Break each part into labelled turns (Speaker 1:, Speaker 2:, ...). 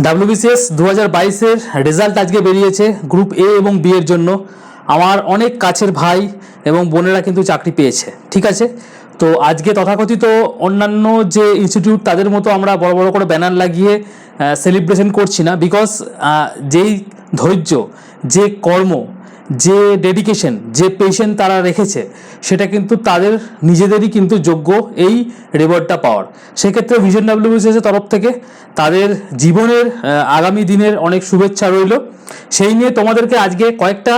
Speaker 1: WBCS দু হাজার বাইশের রেজাল্ট আজকে বেরিয়েছে গ্রুপ এ এবং বি এর জন্য। আমার অনেক কাছের ভাই এবং বোনেরা কিন্তু চাকরি পেয়েছে, ঠিক আছে? তো আজকে তথাকথিত অন্যান্য যে ইনস্টিটিউট তাদের মতো আমরা বড় বড় করে ব্যানার লাগিয়ে সেলিব্রেশন করছি না বিকজ যেই ধৈর্য, যে কর্ম যে ডেডিকেশন যে পেশেন্ট তারা রেখেছে, সেটা কিন্তু তাদের নিজেদেরই কিন্তু যোগ্য এই রেওয়ার্ডটা পাওয়ার। সেক্ষেত্রে ভিশন ডাব্লিউবিসিএস এর তরফ থেকে তাদের জীবনের আগামী দিনের অনেক শুভেচ্ছা রইল। সেই নিয়ে তোমাদেরকে আজকে কয়েকটা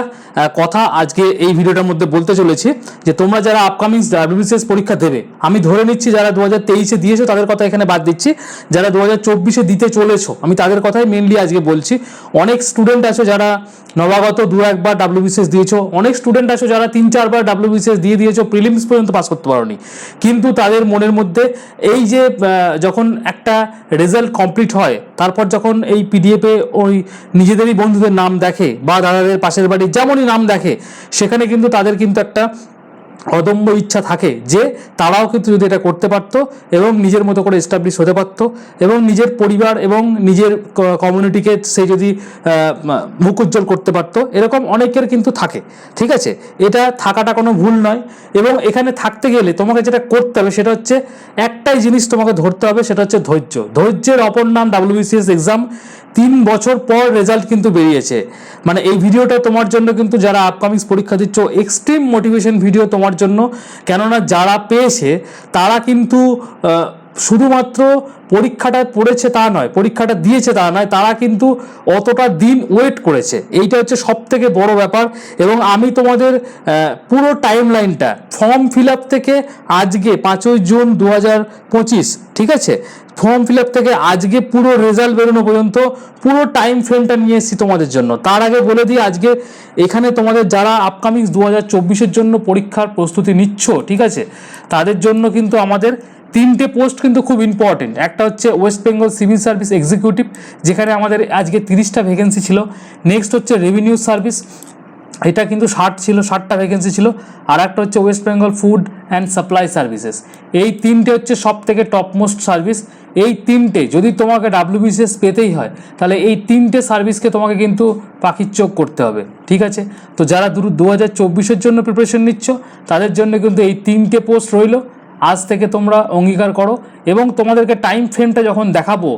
Speaker 1: কথা আজকে এই ভিডিওটার মধ্যে বলতে চলেছি যে তোমরা যারা আপকামিং ডাব্লিউবিসিএস পরীক্ষা দেবে, আমি ধরে নিচ্ছি যারা দু হাজার তেইশে দিয়েছ তাদের কথা এখানে বাদ দিচ্ছি। যারা দু হাজার চব্বিশে দিতে চলেছো, আমি তাদের কথাই মেনলি আজকে বলছি। অনেক স্টুডেন্ট আছো যারা নবাগত দু একবার ডাব্লিউবিসিএস দিয়েছ, অনেক স্টুডেন্ট আছো যারা তিন চারবার ডাব্লিউবিসিএস দিয়ে দিয়েছ প্রিলিমস পর্যন্ত পাস করতে পারোনি। কিন্তু তাদের মনের মধ্যে এই যে যখন একটা রেজাল্ট কমপ্লিট হয়, তারপর যখন এই পিডিএফে ওই নিজেদেরই বন্ধুদের নাম দেখে বা দাদাদের পাশের বাড়ির যেমনই নাম দেখে। সেখানে কিন্তু তাদের কিন্তু একটা অদম্য ইচ্ছা থাকে যে তারাও কিন্তু যদি এটা করতে পারতো এবং নিজের মতো করে এস্টাবলিশ হতে পারতো এবং নিজের পরিবার এবং নিজের কমিউনিটিকে সে যদি আহ, মুখ উজ্জ্বল করতে পারতো এরকম অনেকের কিন্তু থাকে ঠিক আছে? এটা থাকাটা কোনো ভুল নয় এবং এখানে থাকতে গেলে তোমাকে যেটা করতে হবে সেটা হচ্ছে একটাই জিনিস তোমাকে ধরতে হবে সেটা হচ্ছে ধৈর্য। ধৈর্যের অপর নাম ডাব্লিউবিসিএস এক্সাম তিন বছর পর রেজাল্ট কিন্তু বেরিয়েছে। মানে এই ভিডিওটা তোমার জন্য কিন্তু যারা আপকামিং পরীক্ষা দিচ্ছ এক্সট্রিম মোটিভেশন ভিডিও তোমার জন্য। কেননা যারা পেয়েছে তারা কিন্তু শুধুমাত্র পরীক্ষাটা পড়েছে তা নয়, পরীক্ষাটা দিয়েছে তা নয়, তারা কিন্তু অতটা দিন ওয়েট করেছে। এইটা হচ্ছে সব থেকে বড় ব্যাপার এবং আমি তোমাদের পুরো টাইম লাইনটা ফর্ম ফিল আপ থেকে আজকে পাঁচই জুন দু হাজার পঁচিশ, ঠিক আছে? ফর্ম ফিল আপ থেকে আজকে পুরো রেজাল্ট বেরোনো পর্যন্ত পুরো টাইম ফ্রেমটা নিয়ে এসেছি তোমাদের জন্য। তার আগে বলে দিই, আজকে এখানে তোমাদের যারা আপকামিং দু হাজার জন্য পরীক্ষার প্রস্তুতি নিচ্ছ, ঠিক আছে? তাদের জন্য কিন্তু আমাদের তিনটে পোস্ট কিন্তু খুব ইম্পর্টেন্ট একটা হচ্ছে West Bengal civil service executive যেখানে আমাদের আজকে তিরিশটা ভ্যাকেন্সি ছিল। নেক্সট হচ্ছে রেভিনিউ সার্ভিস এটা কিন্তু ষাট ছিল, ষাটটা ভ্যাকেন্সি ছিল। আর একটা হচ্ছে West Bengal food and supply services এই তিনটে হচ্ছে সব থেকে টপমোস্ট সার্ভিস এই তিনটে যদি তোমাকে ডাব্লিউবিসিএস পেতেই হয়, তাহলে এই তিনটে সার্ভিসকে তোমাকে কিন্তু পাখির চোখ করতে হবে। ঠিক আছে? তো যারা দু দু হাজার চব্বিশের জন্য প্রিপারেশন নিচ্ছ, তাদের জন্য কিন্তু এই তিনটে পোস্ট রইল। আজ থেকে তোমরা অঙ্গীকার করো এবং তোমাদেরকে টাইম ফ্রেমটা যখন দেখাবো,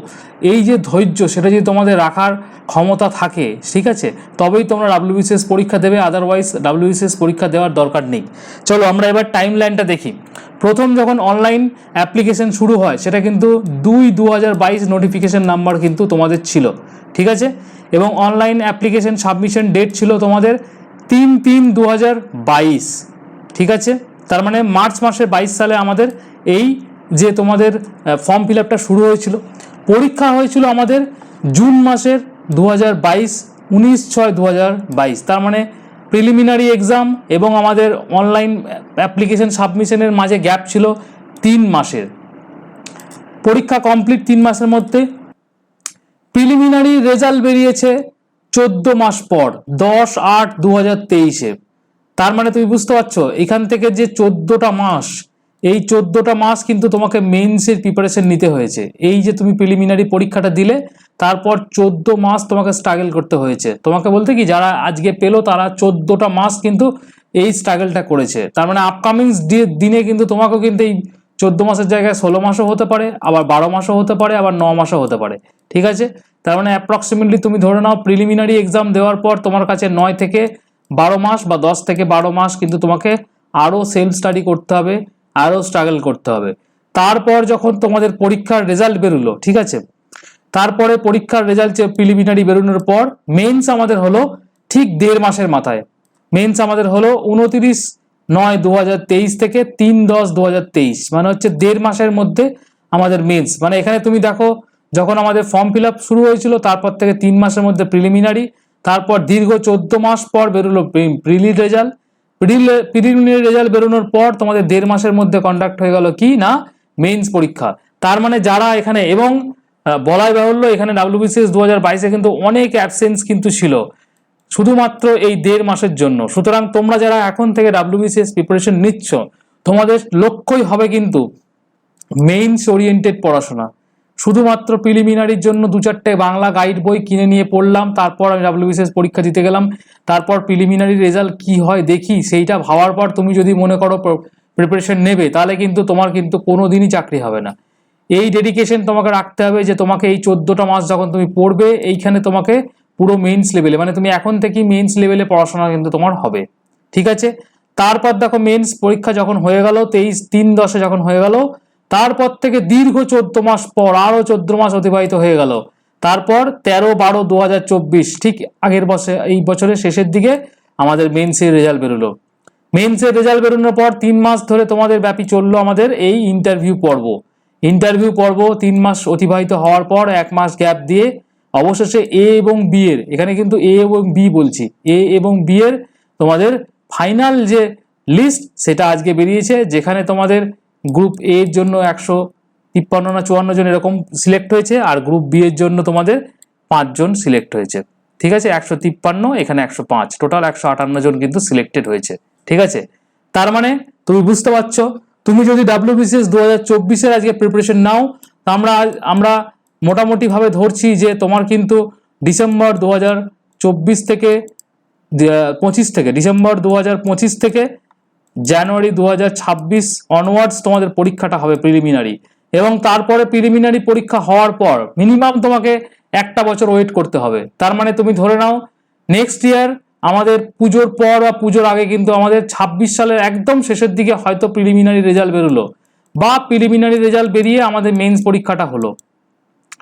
Speaker 1: এই যে ধৈর্য সেটা যদি তোমাদের রাখার ক্ষমতা থাকে, ঠিক আছে? তবেই তোমরা ডাব্লিউবিসিএস পরীক্ষা দেবে আদারওয়াইজ ডাব্লিউবিসিএস পরীক্ষা দেওয়ার দরকার নেই। চলো আমরা এবার টাইম লাইনটা দেখি। প্রথম যখন অনলাইন অ্যাপ্লিকেশন শুরু হয়, সেটা কিন্তু দুই দু হাজার বাইশ নোটিফিকেশন নাম্বার কিন্তু তোমাদের ছিল, ঠিক আছে? এবং অনলাইন অ্যাপ্লিকেশন সাবমিশন ডেট ছিল তোমাদের তিন তিন দু ঠিক আছে? তার মানে মার্চ মাসের বাইশ সালে আমাদের এই যে তোমাদের ফর্ম ফিল আপটা শুরু হয়েছিল, পরীক্ষা হয়েছিল আমাদের জুন মাসের দু হাজার বাইশ, উনিশ ছয় দু হাজার বাইশ। তার মানে প্রিলিমিনারি এক্সাম এবং আমাদের অনলাইন অ্যাপ্লিকেশন সাবমিশনের মাঝে গ্যাপ ছিল তিন মাসের। পরীক্ষা কমপ্লিট তিন মাসের মধ্যে। প্রিলিমিনারি রেজাল্ট বেরিয়েছে চোদ্দ মাস পর, দশ আট দু হাজার তেইশে। তার মানে তুমি বুঝতে পারছ, এখান থেকে যে চোদ্দটা মাস, এই চোদ্দটা মাস কিন্তু তোমাকে মেইনসের প্রিপারেশন নিতে হয়েছে। এই যে তুমি প্রিলিমিনারি পরীক্ষাটা দিলে, তারপর চোদ্দ মাস তোমাকে স্ট্রাগল করতে হয়েছে। তোমাকে বলতে কি, যারা আজকে পেল, তারা চোদ্দটা মাস কিন্তু এই স্ট্রাগলটা করেছে। তার মানে আপকামিং দিনে কিন্তু তোমাকেও কিন্তু এই চোদ্দ মাসের জায়গায় ষোলো মাসও হতে পারে, আবার বারো মাসও হতে পারে, আবার ন মাসও হতে পারে। ঠিক আছে? তার মানে অ্যাপ্রক্সিমেটলি তুমি ধরে নাও প্রিলিমিনারি এক্সাম দেওয়ার পর তোমার কাছে নয় থেকে বারো মাস বা দশ থেকে বারো মাস কিন্তু তোমাকে আরও সেলফ স্টাডি করতে হবে, আরও স্ট্রাগল করতে হবে। তারপর যখন তোমাদের পরীক্ষার রেজাল্ট বেরোলো, ঠিক আছে? তারপরে পরীক্ষার রেজাল্ট প্রিলিমিনারি বেরোনোর পর মেন্স আমাদের হলো ঠিক দেড় মাসের মাথায়। মেন্স আমাদের হলো উনতিরিশ নয় দু থেকে তিন দশ দু মানে হচ্ছে দেড় মাসের মধ্যে আমাদের মেন্স মানে এখানে তুমি দেখো, যখন আমাদের ফর্ম ফিল শুরু হয়েছিল, তারপর থেকে তিন মাসের মধ্যে প্রিলিমিনারি তারপর দীর্ঘ চোদ্দ মাস পর বেরোলো প্রিলি রেজাল্ট প্রিলিমিনারি রেজাল্ট বেরোনোর পর তোমাদের দেড় মাসের মধ্যে কন্ডাক্ট হয়ে গেল কি না? মেইনস পরীক্ষা। তার মানে যারা এখানে এবং বলাই বাহুল্য এখানে ডাব্লিউবিসিএস দু হাজার বাইশে কিন্তু অনেক অ্যাবসেন্স কিন্তু ছিল। শুধুমাত্র এই দেড় মাসের জন্য। সুতরাং তোমরা যারা এখন থেকে ডাব্লিউবিসিএস প্রিপারেশন নিচ্ছ, তোমাদের লক্ষ্যই হবে কিন্তু মেইনস ওরিয়েন্টেড পড়াশোনা। শুধুমাত্র প্রিলিমিনারির জন্য দু চারটে বাংলা গাইড বই কিনে নিয়ে পড়লাম, তারপর আমি ডাব্লিউবিসিএস পরীক্ষা দিতে গেলাম, তারপর প্রিলিমিনারি রেজাল্ট কি হয় দেখি, সেইটা ভাবার পর তুমি যদি মনে করো প্রিপারেশন নেবে, তাহলে কিন্তু তোমার কিন্তু কোনো দিনই চাকরি হবে না। এই ডেডিকেশন তোমাকে রাখতে হবে যে তোমাকে এই চোদ্দোটা মাস যখন তুমি পড়বে, এইখানে তোমাকে পুরো মেইনস লেভেলে মানে তুমি এখন থেকেই মেইনস লেভেলে পড়াশোনা কিন্তু তোমার হবে। ঠিক আছে? তারপর দেখো মেন্স পরীক্ষা যখন হয়ে গেল, তেইশ তিন দশে যখন হয়ে গেল তারপর থেকে দীর্ঘ চোদ্দ মাস পর, আরও চোদ্দ মাস অতিবাহিত হয়ে গেল। তারপর তেরো বারো দু ঠিক আগের বছর, এই বছরের শেষের দিকে আমাদের মেন্সের রেজাল্ট বেরোলো। মেন্সের রেজাল্ট বেরোনোর পর তিন মাস ধরে তোমাদের ব্যাপী চলল আমাদের এই ইন্টারভিউ পর্ব। ইন্টারভিউ পর্ব তিন মাস অতিবাহিত হওয়ার পর এক মাস গ্যাপ দিয়ে অবশেষে এ এবং বি এর, এখানে কিন্তু এ এবং বি বলছি এ এবং বি এর তোমাদের ফাইনাল যে লিস্ট সেটা আজকে বেরিয়েছে, যেখানে তোমাদের গ্রুপ এ এর জন্য একশো তিপ্পান্ন না চুয়ান্ন জন এরকম সিলেক্ট হয়েছে, আর গ্রুপ বি এর জন্য তোমাদের পাঁচজন সিলেক্ট হয়েছে। ঠিক আছে? একশো তিপ্পান্ন, এখানে একশো পাঁচ। টোটাল একশো আটান্ন জন কিন্তু সিলেক্টেড হয়েছে। ঠিক আছে? তার মানে তুমি বুঝতে পারছ, তুমি যদি ডাব্লিউবিসিএস দু হাজার চব্বিশের আজকে প্রিপারেশন নাও, তা আমরা আমরা মোটামুটিভাবে ধরছি যে তোমার কিন্তু ডিসেম্বর দু হাজার চব্বিশ থেকে পঁচিশ থেকে, ডিসেম্বর দু হাজার পঁচিশ থেকে জানুয়ারি দু হাজার ছাব্বিশ অনওয়ার্ডস তোমাদের পরীক্ষাটা হবে প্রিলিমিনারি এবং তারপরে প্রিলিমিনারি পরীক্ষা হওয়ার পর মিনিমাম তোমাকে একটা বছর ওয়েট করতে হবে। তার মানে তুমি ধরে নাও নেক্সট ইয়ার আমাদের পুজোর পর বা পুজোর আগে কিন্তু আমাদের ছাব্বিশ সালের একদম শেষের দিকে হয়তো প্রিলিমিনারি রেজাল্ট বেরোলো বা প্রিলিমিনারি রেজাল্ট বেরিয়ে আমাদের মেন্স পরীক্ষাটা হলো।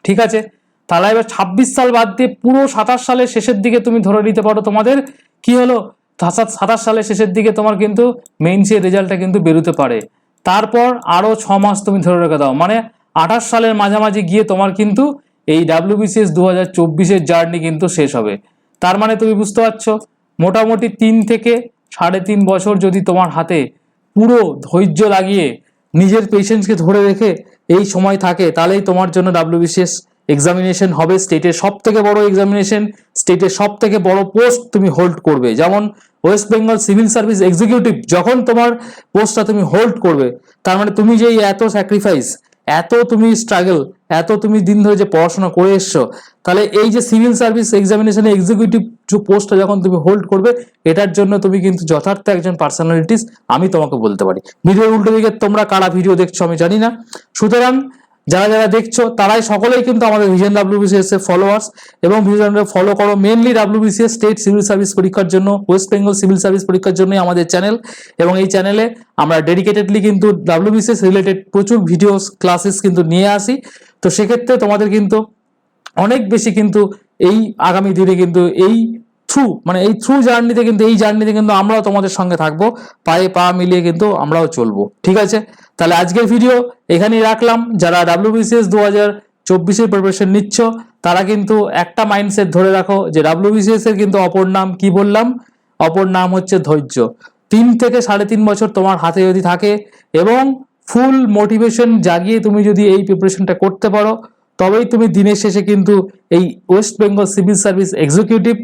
Speaker 1: ঠিক আছে? তাহলে এবার ছাব্বিশ সাল বাদ দিয়ে পুরো সাতাশ সালের শেষের দিকে তুমি ধরে নিতে পারো তোমাদের কি হলো? সাতাশ সালের শেষের দিকে তোমার কিন্তু মেইনসের রেজাল্টটা কিন্তু বেরোতে পারে। তারপর আরও ছ মাস তুমি ধরে রেখে দাও। মানে আঠাশ সালের মাঝামাঝি গিয়ে তোমার কিন্তু এই ডাব্লিউবিসিএস দু হাজার চব্বিশের জার্নি কিন্তু শেষ হবে। তার মানে তুমি বুঝতে পারছ, মোটামুটি তিন থেকে সাড়ে তিন বছর যদি তোমার হাতে পুরো ধৈর্য লাগিয়ে নিজের পেশেন্টসকে ধরে রেখে এই সময় থাকে, তাহলেই তোমার জন্য ডাব্লিউবিসিএস এক্সামিনেশন হবে স্টেটের সব থেকে বড় এক্সামিনেশন স্টেটের সব থেকে বড় পোস্ট তুমি হোল্ড করবে। যেমন West Bengal civil service executive যখন তোমার পোস্টটা তুমি হোল্ড করবে, তার মানে তুমি যে এত স্যাক্রিফাইস এত তুমি স্ট্রাগল এত তুমি দিন ধরে যে পড়াশোনা করে এসছো, তাহলে এই যে সিভিল সার্ভিস এক্সামিনেশনে এক্সিকিউটিভ পোস্টটা যখন তুমি হোল্ড করবে, এটার জন্য তুমি কিন্তু যথার্থ একজন পার্সোনালিটিস আমি তোমাকে বলতে পারি। ভিডিওর উল্টো দিকে তোমরা কারা ভিডিও দেখছ আমি জানি না। সুতরাং যারা যারা দেখছ, তারাই সকলেই কিন্তু আমাদের ভিজন ডাব্লিউবিসিএস এর ফলোয়ার্স এবং ভিজন ফলো করো mainly WBCS state civil service পরীক্ষার জন্য ওয়েস্ট বেঙ্গল সিভিল সার্ভিস পরীক্ষার জন্যই আমাদের চ্যানেল এবং এই চ্যানেলে আমরা ডেডিকেটেডলি কিন্তু ডাব্লিউবিসিএস রিলেটেড প্রচুর ভিডিওস ক্লাসেস কিন্তু নিয়ে আসি। তো সেক্ষেত্রে তোমাদের কিন্তু অনেক বেশি কিন্তু এই আগামী দিনে কিন্তু এই থ্রু মানে এই থ্রু জার্নিতে কিন্তু, এই জার্নিতে কিন্তু আমরাও তোমাদের সঙ্গে থাকব। পায়ে পা মিলিয়ে কিন্তু আমরাও চলবো। ঠিক আছে? তাহলে আজকের ভিডিও এখানেই রাখলাম। যারা ডাব্লিউবিসিএস দু হাজার চব্বিশের প্রিপারেশন নিচ্ছ, তারা কিন্তু একটা মাইন্ডসেট ধরে রাখো যে ডাব্লিউবিসিএস এর কিন্তু অপর নাম কি বললাম? অপর নাম হচ্ছে ধৈর্য। তিন থেকে সাড়ে তিন বছর তোমার হাতে যদি থাকে এবং ফুল মোটিভেশন জাগিয়ে তুমি যদি এই প্রিপারেশনটা করতে পারো, তবেই তুমি দিনের শেষে কিন্তু এই West Bengal civil service executive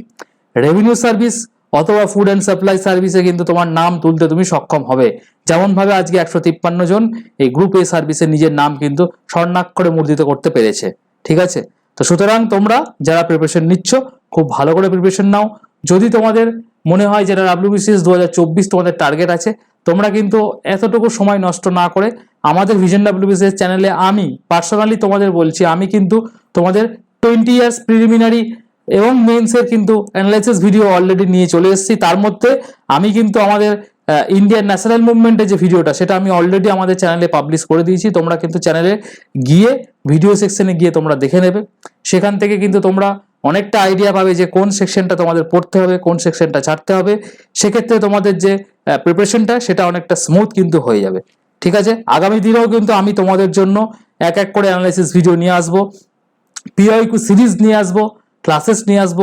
Speaker 1: revenue service অথবা ফুড অ্যান্ড সাপ্লাই সার্ভিসে কিন্তু তোমার নাম তুলতে তুমি সক্ষম হবে। যেমন ভাবে আজকে একশো তিপ্পান্ন জন এই গ্রুপ এ সার্ভিসে নিজের নাম কিন্তু স্বর্ণাক্ষরে মুদ্রিত করতে পেরেছে। ঠিক আছে? তো সুতরাং তোমরা যারা প্রিপারেশন নিচ্ছ, খুব ভালো করে প্রিপারেশন নাও। যদি তোমাদের মনে হয় যেটা ডাব্লিউবিসিএস দু হাজার চব্বিশ তোমাদের টার্গেট আছে, তোমরা কিন্তু এতটুকু সময় নষ্ট না করে আমাদের ভিশন ডাব্লিউবিসিএস চ্যানেলে আমি পার্সোনালি তোমাদের বলছি, আমি কিন্তু তোমাদের টোয়েন্টি ইয়ার্স প্রিলিমিনারি এবং মেন্সের কিন্তু অ্যানালাইসিস ভিডিও অলরেডি নিয়ে চলে এসেছি। তার মধ্যে আমি কিন্তু আমাদের ইন্ডিয়ান ন্যাশনাল মুভমেন্টের যে ভিডিওটা সেটা আমি অলরেডি আমাদের চ্যানেলে পাবলিশ করে দিয়েছি। তোমরা কিন্তু চ্যানেলে গিয়ে ভিডিও সেকশনে গিয়ে তোমরা দেখে নেবে। সেখান থেকে কিন্তু তোমরা অনেকটা আইডিয়া পাবে যে কোন সেকশনটা তোমাদের পড়তে হবে, কোন সেকশনটা ছাড়তে হবে। সেক্ষেত্রে তোমাদের যে প্রিপারেশনটা সেটা অনেকটা স্মুথ কিন্তু হয়ে যাবে। ঠিক আছে? আগামী দিনেও কিন্তু আমি তোমাদের জন্য এক এক করে অ্যানালাইসিস ভিডিও নিয়ে আসব। পিআইকিউ সিরিজ নিয়ে আসব। ক্লাসেস নিয়ে আসব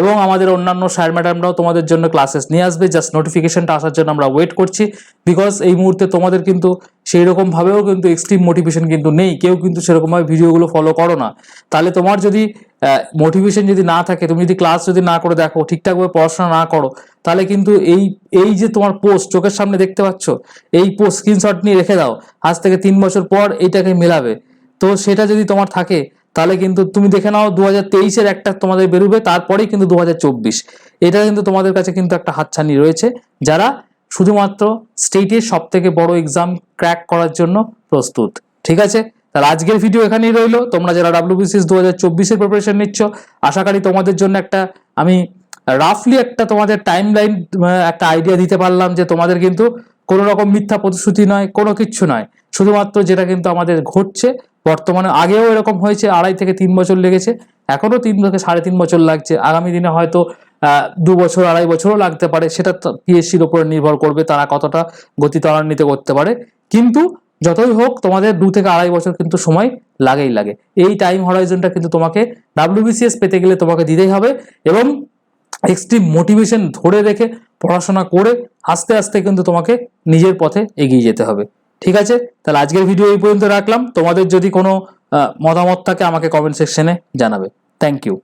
Speaker 1: এবং আমাদের অন্যান্য স্যার ম্যাডামরাও তোমাদের জন্য ক্লাসেস নিয়ে আসবে। জাস্ট নোটিফিকেশনটা আসার জন্য আমরা ওয়েট করছি। বিকজ এই মুহূর্তে তোমাদের কিন্তু সেই রকমভাবেও কিন্তু এক্সট্রিম মোটিভেশন কিন্তু নেই। কেউ কিন্তু সেরকমভাবে ভিডিওগুলো ফলো করো না। তাহলে তোমার যদি মোটিভেশন যদি না থাকে, তুমি যদি ক্লাস যদি না করে দেখো, ঠিকঠাকভাবে পড়াশোনা না করো, তাহলে কিন্তু এই এই যে তোমার পোস্ট চোখের সামনে দেখতে পাচ্ছ? এই পোস্ট স্ক্রিনশট নিয়ে রেখে দাও। আজ থেকে তিন বছর পর এইটাকে মেলাবে। তো সেটা যদি তোমার থাকে তাহলে কিন্তু তুমি দেখে নাও দু হাজার তেইশের একটা তোমাদের বেরোবে, তারপরেই কিন্তু দু হাজার চব্বিশ। এটা কিন্তু তোমাদের কাছে কিন্তু একটা হাতছানি রয়েছে, যারা শুধুমাত্র স্টেটের সব থেকে বড় এক্সাম ক্র্যাক করার জন্য প্রস্তুত। ঠিক আছে? তাহলে আজকের ভিডিও এখানেই রইল। তোমরা যারা ডাব্লিউবিসিএস দু হাজার চব্বিশের প্রিপারেশন নিচ্ছ, আশা করি তোমাদের জন্য একটা, আমি রাফলি একটা তোমাদের টাইম লাইন একটা আইডিয়া দিতে পারলাম যে তোমাদের কিন্তু কোনো রকম মিথ্যা প্রতিশ্রুতি নয়, কোনো কিচ্ছু নয়। শুধুমাত্র যেটা কিন্তু আমাদের ঘটছে, বর্তমানে আগেও এরকম হয়েছে, আড়াই থেকে তিন বছর লেগেছে, এখনও তিন থেকে সাড়ে তিন বছর লাগছে, আগামী দিনে হয়তো দু বছর, আড়াই বছরও লাগতে পারে, সেটা পিএসসির উপরে নির্ভর করবে, তারা কতটা গতি ত্বরান্বিত করতে পারে, কিন্তু যতই হোক, তোমাদের দু থেকে আড়াই বছর কিন্তু সময় লাগেই লাগে, এই টাইম হরাইজনটা কিন্তু তোমাকে ডাব্লিউবিসিএস পেতে গেলে তোমাকে দিতেই হবে, এবং এক্সট্রিম মোটিভেশন ধরে রেখে পড়াশোনা করে, আস্তে আস্তে কিন্তু তোমাকে নিজের পথে এগিয়ে যেতে হবে। ঠিক আছে? তাহলে আজকের ভিডিও এই পর্যন্ত রাখলাম। তোমাদের যদি কোনো মতামত থাকে আমাকে কমেন্ট সেকশনে জানাবে। Thank you